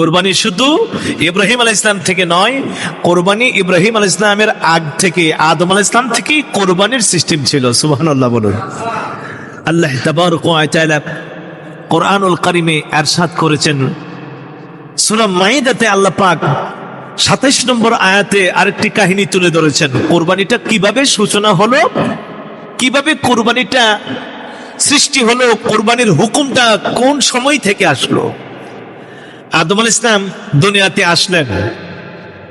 কোরবানি শুধু ইব্রাহিম আল ইসলাম থেকে নয়, কোরবানি ইব্রাহিম আল ইসলামের আগ থেকে, আদম আল ইসলাম থেকেই কোরবানির সিস্টেম ছিল সুবাহান আল্লাহ বলুন আল্লাহ কোরআনুল কারিমে এরশাদ করেছেন। সূরা মাইদাতে আল্লাহ পাক সাতাইশ নম্বর আয়াতে আরেকটি কাহিনী তুলে ধরেছেন। কোরবানিটা কীভাবে সূচনা হলো, কীভাবে কোরবানিটা সৃষ্টি হলো, কোরবানির হুকুমটা কোন সময় থেকে আসলো? আদম আল ইসলাম দুনিয়াতে আসলেন।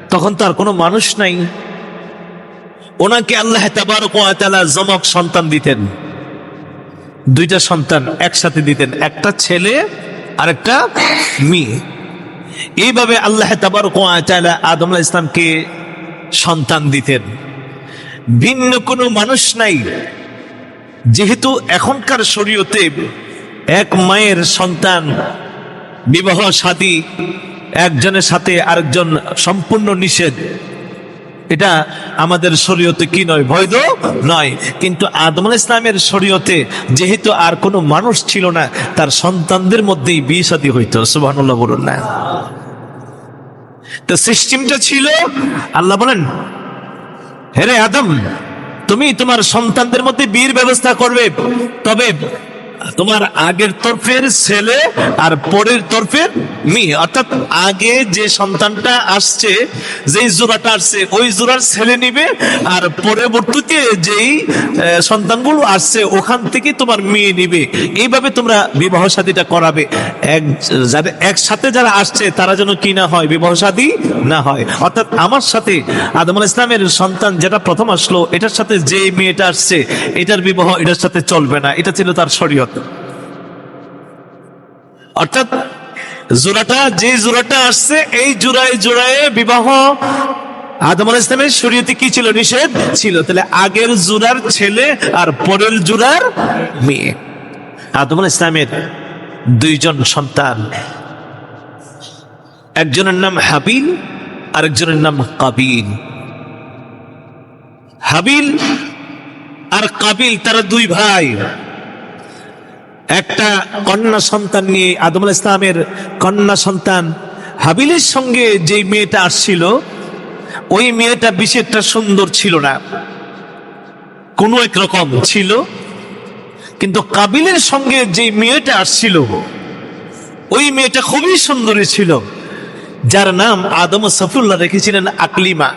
তখন তার কোনো মানুষ নাই। ওনাকে আল্লাহ তাবারক ওয়া তাআলা জমক সন্তান দিতেন। দুইটা সন্তান একসাথে দিতেন, একটা ছেলে আর একটা মেয়ে। এইভাবে আল্লাহ তাবারক ওয়া তাআলা আদম আলাইহিস ইসলামকে সন্তান দিতেন। ভিন্ন কোনো মানুষ নাই। যেহেতু এখনকার শরীয়তে এক মায়ের সন্তান বিবাহ সাদী একজনের সাথে আরেকজন সম্পূর্ণ নিষেধ। এটা আমাদের শরীয়তে কি নয়? বৈধ নয়। কিন্তু আদম ইসলামের শরীয়তে যেহেতু আর কোনো মানুষ ছিল না, তার সন্তানদের মধ্যেই বিয়ে সাদী হইতো। সুবহানাল্লাহ বলুন না। তো সিস্টেমটা ছিল, আল্লাহ বলেন হেরে আদম, তুমি তোমার সন্তানদের মধ্যে বিয়ের ব্যবস্থা করবে, তবে তোমার আগের তরফের ছেলে আর পরের তরফের মেয়ে। অর্থাৎ আগে যে সন্তানটা আসছে, যেই জোড়াটা আসছে, ওই জোড়ার ছেলে নিবে আর পরবর্তীতে যেই সন্তানগুলো আসছে, ওখান থেকে তোমার মেয়ে নিবে। এইভাবে তোমরা বিবাহ শাদীটা করাবে। এক, যাদের একসাথে যারা আসছে, তারা যেন কি না হয়, বিবাহ শাদী না হয়। অর্থাৎ আমার সাথে আদম আল ইসলামের সন্তান যেটা প্রথম আসলো, এটার সাথে যে মেয়েটা আসছে, এটার বিবাহ এটার সাথে চলবে না। এটা ছিল তার শরীয়ত। অর্থাৎ জোড়াটা যে জোড়াটা আসছে, এই জোড়ায় জোড়ায় বিবাহ আদম আল ইসলামের শরীয়তে কি ছিল? নিষেধ ছিল। তাহলে আগের জোড়ার ছেলে আর পরের জোড়ার মেয়ে। আদম আল ইসলামের দুইজন সন্তান। একজনের নাম হাবিল, আরেকজনের নাম কাবিল। হাবিল আর কাবিল, তারা দুই ভাই। একটা কন্যা সন্তান নিয়ে আদম আল ইসলামের কন্যা সন্তান হাবিলের সঙ্গে যে মেয়েটা আসছিল, ওই মেয়েটা বিশেষটা সুন্দর ছিল না। কোনো এক রকম ছিল, কিন্তু কাবিলের সঙ্গে যে মেয়েটা আসছিল, ওই মেয়েটা খুবই সুন্দরী ছিল, যার নাম আদম সফুল্লাহ রেখেছিলেন আকলিমা।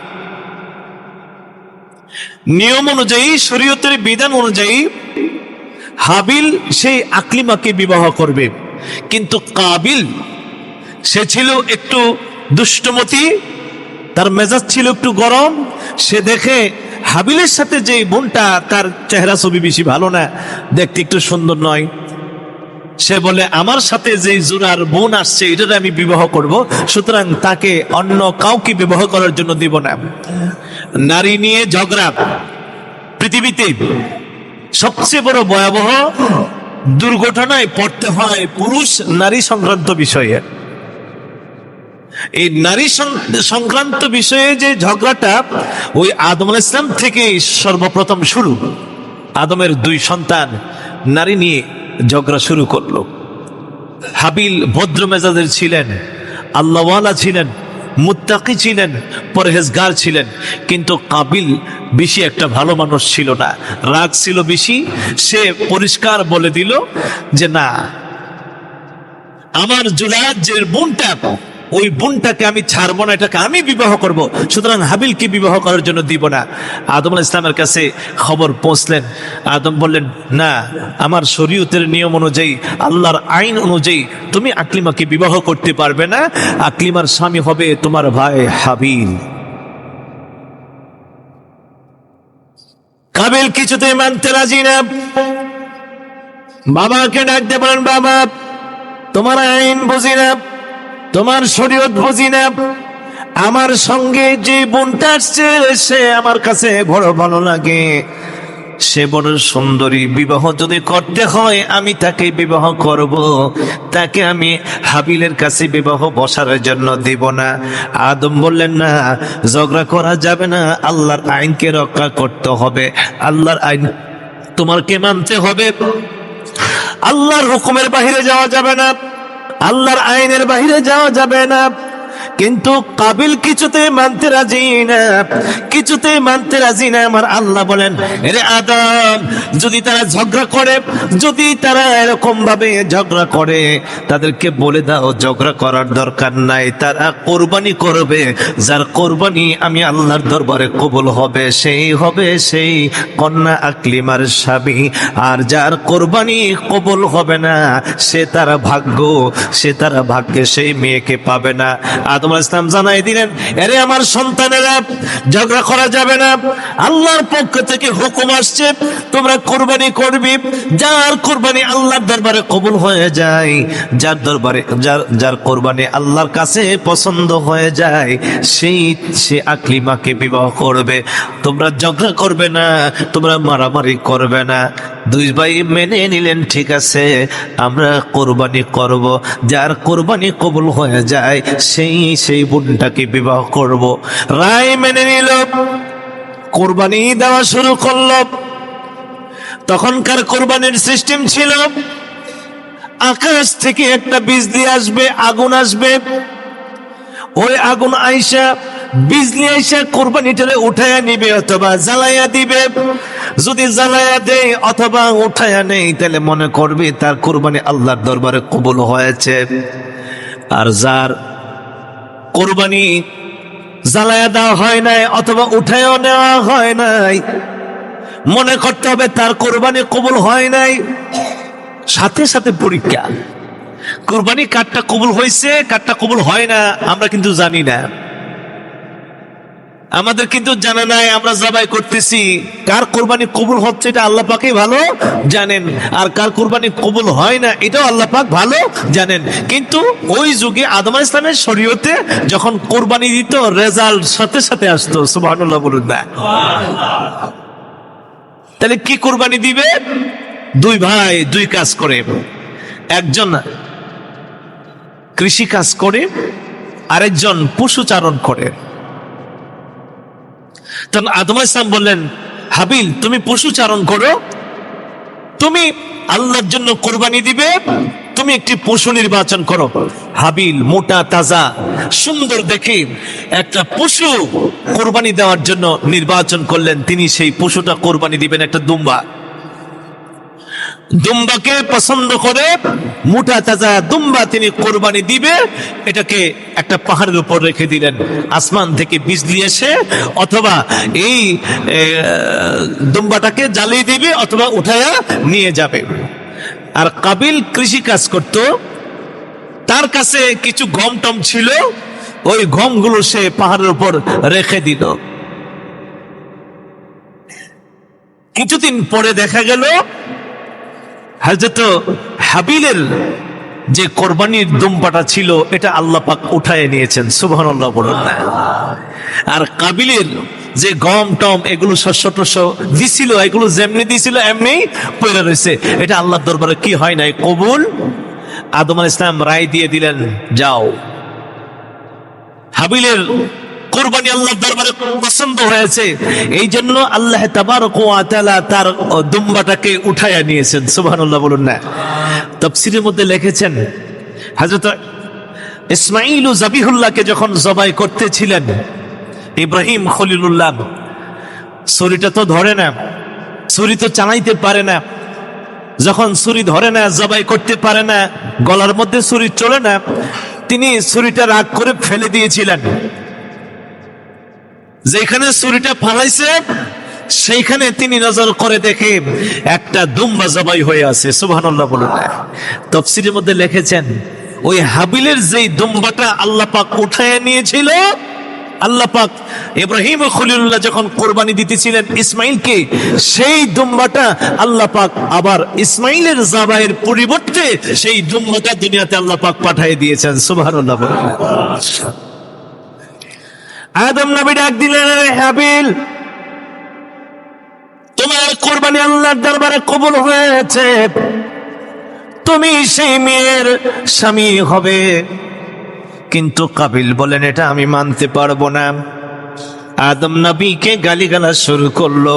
নিয়ম অনুযায়ী, শরীয়তের বিধান অনুযায়ী হাবিল সেই আকলিমাকে বিবাহ করবে। কিন্তু কাবিল, সে ছিল একটু দুষ্টমতি, তার মেজাজ ছিল একটু গরম, সে দেখে হাবিলের সাথে যে বোনটা তার চেহারা ছবি বেশি ভালো না, দেখতে একটু সুন্দর নয়। সে বলে, আমার সাথে যে জোড়ার বোন আসছে এটাতে আমি বিবাহ করব, সুতরাং তাকে অন্য কাউকে বিবাহ করার জন্য দিব না। নারী নিয়ে ঝগড়া। পৃথিবীতে সবচেয়ে বড় ভয়াবহ দুর্ঘটনায় পড়তে হয় পুরুষ নারী সংক্রান্ত বিষয়ে। এই নারী সংক্রান্ত বিষয়ে যে ঝগড়াটা, ওই আদম আলাইহিস ইসলাম থেকে সর্বপ্রথম শুরু। আদমের দুই সন্তান, নারী নিয়ে ঝগড়া শুরু করল। হাবিল ভদ্র মেজাজের ছিলেন, আল্লাহওয়ালা ছিলেন মুত্তাকি ছিলেন, পরহেজগার ছিলেন, কিন্তু কাবিল বেশি একটা ভালো মানুষ ছিল না। রাগ ছিল বেশি, সে পরিষ্কার বলে দিল যে, না, আমার জুলাজ্জের বোনটা ওই বোনটাকে আমি ছাড়বো না, এটাকে আমি বিবাহ করব। সুতরাং হাবিলকে বিবাহ করার জন্য দিব না। আদম আল ইসলামের কাছে খবর পৌঁছলেন। আদম বললেন, না, আমার শরীয়তের নিয়ম অনুযায়ী, আল্লাহর আইন অনুযায়ী তুমি আকলিমাকে বিবাহ করতে পারবে না। আকলিমার স্বামী হবে তোমার ভাই হাবিল। কাবিল কিছুতেই মানতে রাজি না। বাবাকে ডাকতে পারেন বাবা, তোমার আইন বুঝি না। তোমার শরীয়ত বুঝি না আমার সঙ্গে যে বোনটা আসছে, সে আমার কাছে বড় ভালো লাগে। সে বড় সুন্দরী, বিবাহ যদি করতে হয়, আমি তাকে বিবাহ করব। তাকে আমি হাবিলের কাছে বিবাহ বসার জন্য দেব না। আদম বললেন, না, ঝগড়া করা যাবে না। আল্লাহর আইনকে রক্ষা করতে হবে। আল্লাহর আইন তোমারকে মানতে হবে? আল্লাহর হুকুমের বাহিরে যাওয়া যাবে না। আল্লাহর আইনের বাহিরে যাওয়া যাবে না। কিন্তু কাবিল কিছুতে মানতে রাজি না। কিছুতে মানতে রাজি না, আমার আল্লাহ বলেন এরে আদম, যদি তারা ঝগড়া করে, যদি তারা এরকম ভাবে ঝগড়া করে, তাদেরকে বলে দাও, ঝগড়া করার দরকার নাই। তারা কোরবানি করবে। যার কোরবানি আমি আল্লাহর দরবারে কবুল হবে, সেই হবে সেই কন্যা আকলিমার স্বামী। আর যার কোরবানি কবুল হবে না, সে তারা ভাগ্য, সে তারা ভাগ্যে সেই মেয়েকে পাবে না। আদম ইসলাম জানাই দিলেন। এরে আমার সন্তানেরা, ঝগড়া করা যাবে না। আল্লাহর পক্ষ থেকে হুকুম আসছে, তোমরা কোরবানি করবি। যার কোরবানি আল্লাহর দরবারে কবুল হয়ে যায়, যার দরবারে, যার যার কোরবানি আল্লাহর কাছে পছন্দ হয়ে যায়, সেই, সে আকলিমাকে বিবাহ করবে। তোমরা ঝগড়া করবে না, তোমরা মারামারি করবে না। দুই ভাই মেনে নিলেন, ঠিক আছে, আমরা কোরবানি করব। যার কোরবানি কবুল হয়ে যায়, সেই সেই বোনটাকে বিবাহ করব। রায় মেনে নিল। কোরবানি দেওয়া শুরু করল। তখনকার কোরবানির সিস্টেম ছিল, আকাশ থেকে একটা বিজলি আসবে, আগুন আসবে। ওই আগুন আইসা বিজলি আইসা কোরবানিটারে উঠায়া নিবে অথবা জ্বালাইয়া দিবে। যদি জ্বালাইয়া দেয় অথবা উঠায়া নেই, তাহলে মনে করবে তার কোরবানি আল্লাহর দরবারে কবুল হয়েছে। আর যার কোরবানি জ্বালায়া দেওয়া হয় নাই অথবা উঠায়ও নেওয়া হয় নাই। মনে করতে হবে তার কোরবানি কবুল হয় নাই। সাথে সাথে পরীক্ষা। কোরবানি কাঠটা কবুল হয়েছে, কাঠটা কবুল হয় না, আমরা কিন্তু জানি না। আমাদের কিন্তু জানা নাই, আমরা জবাই করতেছি। কার কোরবানি কবুল হচ্ছে এটা আল্লাহ পাকেই ভালো জানেন, আর কার কোরবানি কবুল হয় না এটাও আল্লাহ পাক ভালো জানেন। কিন্তু ওই যুগে আদম ইসলামের শরীয়তে যখন কোরবানি দিত, রেজাল্ট সাথে সাথে আসতো, সুবহানাল্লাহ বলুন না। তাহলে কি কোরবানি দিবে? দুই ভাই, দুই কাজ করে। একজন কৃষি কাজ করে, আরেকজন পশুচারণ করে। তখন আদম ইসলাম বললেন, হাবিল, তুমি পশু চারণ করো। তুমি আল্লাহর জন্য কোরবানি দিবে, তুমি একটি পশু নির্বাচন করো। হাবিল, মোটা, তাজা, সুন্দর দেখে একটা পশু কোরবানি দেওয়ার জন্য নির্বাচন করলেন। তিনি সেই পশুটা কোরবানি দিবেন, একটা দুম্বা। দুম্বাকে পছন্দ করে মোটা তাজা দুম্বা তিনি কোরবানি দিবে, এটাকে একটা পাহাড়ের উপর রেখে দিলেন। আসমান থেকে বিজলি এসে, অথবা এই দুম্বাটাকে জ্বালিয়ে দিবে, অথবা উঠায়া নিয়ে যাবে। আর কাবিল কৃষি কাজ করত। তার কাছে কিছু গম টম ছিল, ওই গমগুলো সে পাহাড়ের উপর রেখে দিল। কিছুদিন পরে দেখা গেল হাজরত হাবিলের যে কোরবানির দুম্পাটা ছিল, এটা আল্লাহ পাক উঠায় নিয়েছেন। সুবহান আল্লাহ বলুন না। আর কাবিলের যে গম টম, এগুলো শস্য টস্য দিছিল, এগুলো যেমনি দিছিল, এমনি পড়ে রয়েছে। এটা আল্লাহ দরবারে কি হয় নাই? কবুল? আদম ইসলাম রায় দিয়ে দিলেন, যাও। হাবিলের কোরবানি আল্লাহর দরবারে পছন্দ হয়েছে। এই জন্য আল্লাহ তাবারক ওয়া তাআলা তার দুম্বাটাকে উঠায়া নিয়েছেন। সুবহানাল্লাহ বলুন না। তাফসীরের মধ্যে লিখেছেন, হযরত ইসমাঈল ও জাবিহুল্লাহকে যখন জবাই করতেছিলেন, ইব্রাহিম খলিলুল্লাহ, ছুরিটা তো ধরে না, ছুরি তো চালাইতে পারে না, যখন ছুরি ধরে না, জবাই করতে পারে না, গলার মধ্যে ছুরি চলে না, তিনি ছুরিটা রাগ করে ফেলে দিয়েছিলেন। যেখানে ছুরিটা ফালাইছে, সেইখানে তিনি নজর করে দেখে একটা দুম্বা জবাই হয়ে আছে। সুবহানাল্লাহ বলুন তফসিরের মধ্যে লিখেছেন, ওই হাবিলের যেই দুম্বাটা আল্লাহ পাক উঠায় নিয়েছিল, আল্লাহ পাক ইব্রাহিম ও খলিলুল্লাহ যখন কোরবানি দিতেছিলেন ইসমাইলকে, সেই দুম্বাটা আল্লাহ পাক আবার ইসমাইলের জাবাইয়ের পরিবর্তে সেই দুম্বাটা দুনিয়াতে আল্লাহ পাক পাঠিয়ে দিয়েছেন। বলুন আদম নবী ডাক দিলেন হাবিল, তোমার কোরবানি আল্লাহর দরবারে কবুল হয়েছে। তুমি সেই মেয়ের স্বামী হবে। কিন্তু কাবিল বলেন, এটা আমি মানতে পারব না। আদম নবীকে গালিগালা শুরু করলো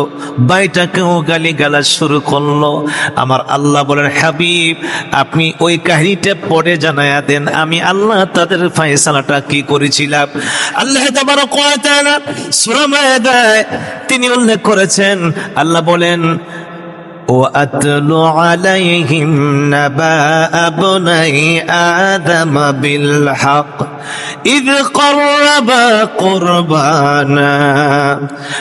বাইটাকেও গালিগালা শুরু করলো আমার আল্লাহ বলেন হাবিব আপনি ওই কাহিনীটা পড়ে জানায়া দেন আমি আল্লাহ তাদের ফায়সালাটা কি করেছিলাম আল্লাহ তাবারক ওয়া তাআলা সূরা মায়েদায় তিনি উল্লেখ করেছেন আল্লাহ বলেন وأتل عليهم نبأ ابني آدم بالحق إذ قربا قربانا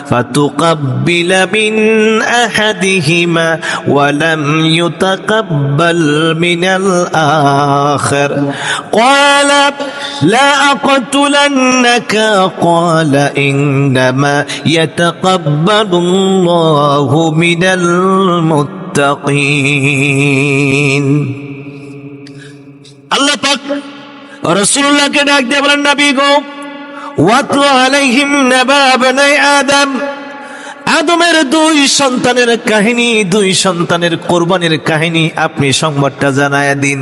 فتقبل من أحدهما ولم يتقبل من الآخر. قال لا أقتلنك. قال إنما يتقبل الله من المتقين. الله রসুল্লাহকে ডাক দিয়ে বলেন, নবী গো, ওয়াতলু আলাইহিম নাবাবনাই আদম। আদমের দুই সন্তানের কাহিনী, দুই সন্তানের কোরবানির কাহিনী আপনি সংবাদটা জানায় দিন।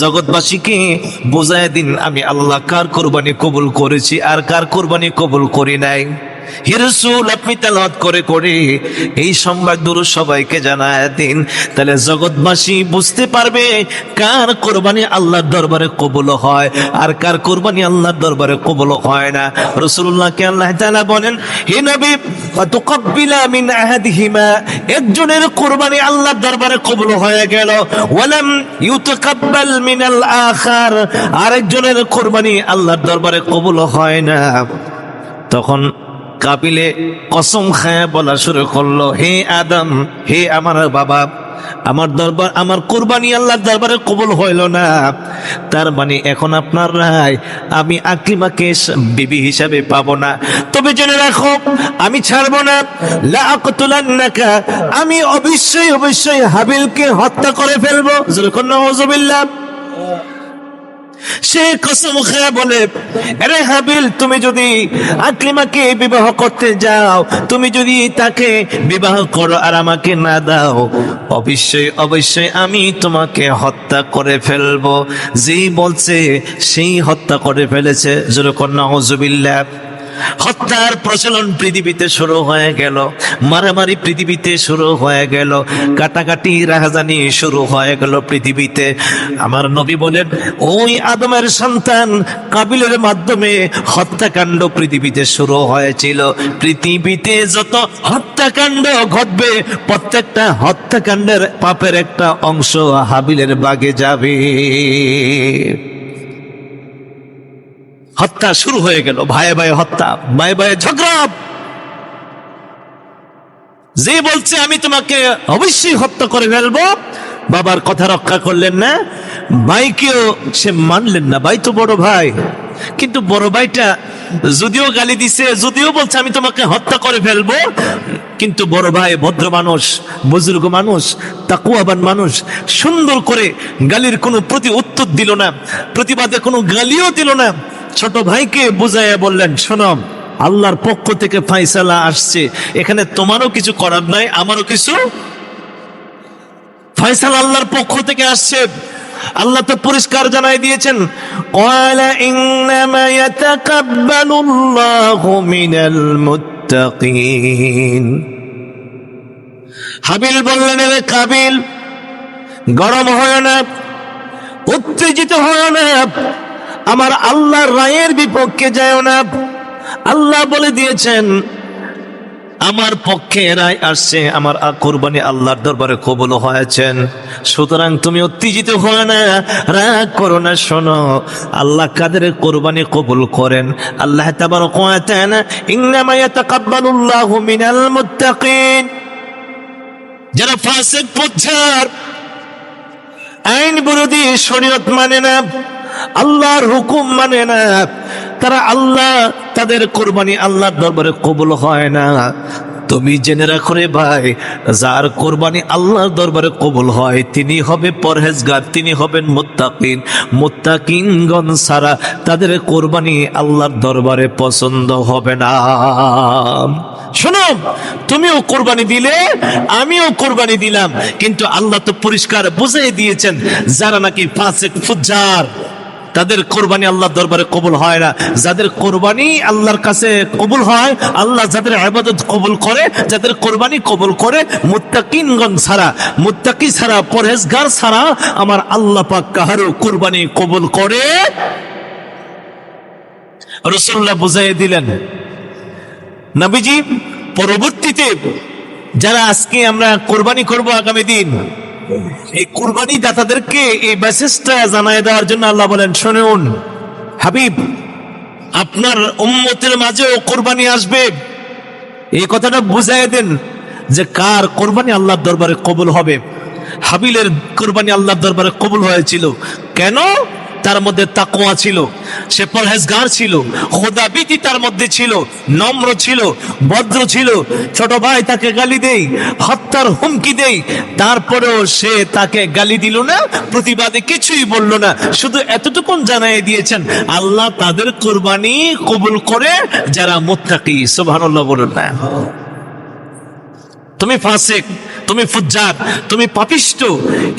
জগৎবাসীকে বোঝায় দিন, আমি আল্লাহ কার কোরবানি কবুল করেছি আর কার কোরবানি কবুল করি নাই? হিরসুল আপনি করে করে। এই সংবাদ দূর সবাইকে জানায় দিন। তাহলে জগৎবাসী বুঝতে পারবে কার কোরবানি আল্লাহর দরবারে কবুল হয় আর কার কোরবানি আল্লাহর দরবারে কবুল হয় না। রসুল্লাহকে আল্লাহ বলেন, হে নবী একজনের কোরবানি আল্লাহর দরবারে কবুল হয়ে গেল। ওয়ালাম ইউতাকাব্বাল মিনাল আখার। আরেকজনের কোরবানি আল্লাহর দরবারে কবুল হয় না। তখন কাপিলে কসম খায় বলা শুরু করল, হে আদম, হে আমার বাবা, আমার দরবার, আমার কোরবানি আল্লাহর দরবারে কবুল হইল না। তার মানে এখন আপনার রায়, আমি আকলিমাকে বিবি হিসাবে পাব না। তবে জেনে রাখো, আমি ছাড়বো না। লা আকতুলান্নাকা, আমি অবশ্যই অবশ্যই হাবিলকে হত্যা করে ফেলব। নওয়াজুবিল্লাহ সে কসম খেয়ে বলে, আরে হাবিল, তুমি যদি আকলিমাকে বিবাহ করতে যাও, তুমি যদি তাকে বিবাহ করো আর আমাকে না দাও, অবশ্যই অবশ্যই আমি তোমাকে হত্যা করে ফেলব। যেই বলছে, সেই হত্যা করে ফেলেছে। যেরকম নজবিল্লা হত্যার প্রচলন পৃথিবীতে শুরু হয়ে গেল। মারামারি পৃথিবীতে শুরু হয়ে গেল। কাটাকাটি রাহাজানি শুরু হয়ে গেল পৃথিবীতে। আমার নবী বলেন, ওই আদমের সন্তান কাবিলের মাধ্যমে হত্যাকাণ্ড পৃথিবীতে শুরু হয়েছিল। পৃথিবীতে যত হত্যাকাণ্ড ঘটবে, প্রত্যেকটা হত্যাকাণ্ডের পাপের একটা অংশ হাবিলের বাগে যাবে। হত্যা শুরু হয়ে গেল। ভাইয়ে ভাইয়ে হত্যা ভাইয়ে ভাইয়ে ঝগড়া। যে বলছে, আমি তোমাকে অবশ্যই হত্যা করে ফেলব, বাবার কথা রক্ষা করলেন না। ভাইকেও সে মানলেন না, ভাই তো বড় ভাই। কিন্তু বড় ভাইটা যদিও গালি দিছে, যদিও বলছে, আমি তোমাকে হত্যা করে ফেলব। কিন্তু বড় ভাই ভদ্র মানুষ, বুজুর্গ মানুষ, তাকুয়াবান মানুষ, সুন্দর করে গালির কোনো প্রতি উত্তর দিল না, প্রতিবাদে কোনো গালিও দিল না। ছোট ভাইকে বুঝাইয়া বললেন, শোনো, আল্লাহর পক্ষ থেকে ফাইসালা আসছে। এখানে তোমারও কিছু করার নাই, আমারও কিছু ফয়সাল আল্লাহর পক্ষ থেকে আসছে। আল্লাহ তো পরিষ্কার জানাই দিয়েছেন হাবিল বললেন রে কাবিল, গরম হয় না, উত্তেজিত হয় না। আমার আল্লাহর রায়ের বিপক্ষে যায় না। আল্লাহ বলে দিয়েছেন, আমার পক্ষে রায় আসছে, আমার কোরবানি আল্লাহর দরবারে কবুল হয়েছেন। সুতরাং তুমি উত্তেজিত হয় না, রাগ করো না, শোনো, আল্লাহ কাদের কোরবানি কবুল করেন? আল্লাহ তাবার কোয়াতেন ইন্নামা ইয়াতাকাব্বালুল্লাহু মিনাল মুত্তাকিন। যারা ফাসিক আইন বিরোধী শরীয়ত মানে না। আল্লাহর হুকুম মানে না। তারা আল্লাহ, তাদের কোরবানি আল্লাহর দরবারে কবুল হয় না। তুমি জেনে রাখো রে ভাই, যার কোরবানি আল্লাহর দরবারে কবুল হয়, তিনি হবে পরহেজগার, তিনি হবেন মুত্তাকিন। মুত্তাকিনগণ ছাড়া তাদের কোরবানি আল্লাহর দরবারে পছন্দ হবে না। শোনো তুমিও কোরবানি দিলে, আমিও কোরবানি দিলাম। কিন্তু আল্লাহ তো পরিষ্কার বুঝিয়ে দিয়েছেন, যারা নাকি ফাসিক, ফুজ্জার তাদের কোরবানি আল্লাহর দরবারে কবুল হয় না। যাদের কোরবানি আল্লাহর কাছে কবুল হয়, আল্লাহ যাদের আবাদত কবুল করে, যাদের কোরবানি কবুল করে, মুত্তাকিনগণ ছাড়া, মুত্তাকি ছাড়া, পরহেজগার ছাড়া আমার আল্লাহ পাক কাহারও কোরবানি কবুল করে রসুল্লাহ বুঝাই দিলেন, নবীজি, পরবর্তীতে যারা আজকে আমরা কোরবানি করব আগামী দিন এই কুরবানি দাতাদেরকে এই মেসেজটা জানায় দেওয়ার জন্য আল্লাহ বলেন, শুনুন, হাবিব, আপনার উম্মতের মাঝেও কোরবানি আসবে। এই কথাটা বুঝাই দেন যে কার কোরবানি আল্লাহর দরবারে কবুল হবে। হাবিলের কোরবানি আল্লাহর দরবারে কবুল হয়েছিল। কেন? তার মধ্যে তাকোয়া ছিল, সে পরহেজগার ছিল খোদাবিতি তার মধ্যে ছিল, নম্র ছিল, ভদ্র ছিল, ছোট ভাই তাকে গালি দেই, হত্যার হুমকি দেই, তারপরেও সে তাকে গালি দিল না, প্রতিবাদে কিছুই বলল না, শুধু এতটুকুন জানাই দিয়েছেন, আল্লাহ তাদের কোরবানি কবুল করে যারা মুত্তাকি, সুবহানাল্লাহ বলুন না। তুমি ফাসিক তুমি ফুজ্জার, তুমি পাপিষ্ট।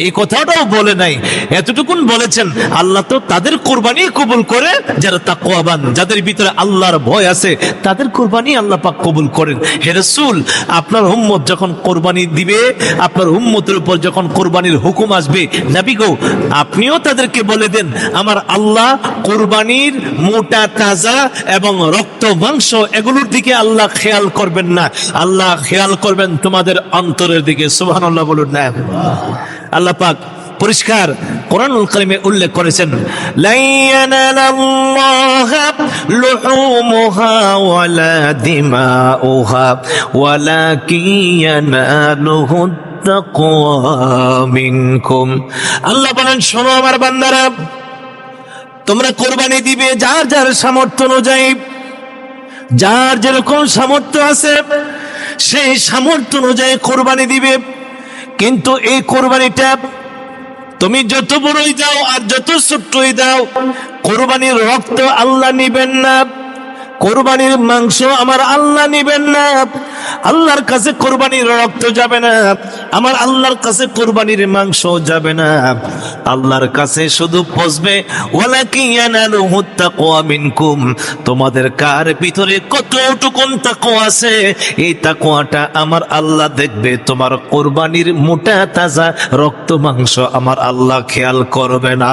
এই কথাটাও বলে নাই। এতটুকুন বলেছেন, আল্লাহ তো তাদের কোরবানি কবুল করে যারা তাকওয়াবান, যাদের ভিতরে আল্লাহর ভয় আছে, তাদের কোরবানি আল্লাহ পাক কবুল করেন। হে রাসূল, আপনার উম্মত যখন কোরবানি দিবে, আপনার উম্মতের উপর যখন কোরবানির হুকুম আসবে, নবী গো, আপনিও তাদেরকে বলে দেন, আমার আল্লাহ কোরবানির মোটা, তাজা এবং রক্ত, মাংস এগুলোর দিকে আল্লাহ খেয়াল করবেন না। আল্লাহ খেয়াল করবেন তোমাদের অন্তরের দিকে। সুবহানাল্লাহ বলুন, না। আল্লাহ পাক পরিষ্কার কোরআনুল কারিমে উল্লেখ করেছেন আল্লাহ বলেন, শোনো আমার বান্দারা, তোমরা কোরবানি দিবে যার যার সামর্থ্য অনুযায়ী, যার যেরকম সামর্থ্য আছে সেই সামর্থ্য অনুযায়ী কোরবানি দিবে। কিন্তু এই কোরবানিটা তুমি যত বড়ই দাও আর যত ছোট্টই দাও, কোরবানির রক্ত আল্লাহ নিবেন না। কোরবানির মাংস আমার আল্লাহ নিবেন না। আল্লাহর কাছে কোরবানির রক্ত যাবে না। আমার আল্লাহর কাছে কোরবানির মাংস যাবে না। আল্লাহর কাছে শুধু পচবে মিনকুম। তোমাদের কার ভিতরে কতটুকুন তাকওয়া আছে? এই তাকওয়াটা আমার আল্লাহ দেখবে। তোমার কোরবানির মোটা, তাজা রক্ত মাংস আমার আল্লাহ খেয়াল করবে না।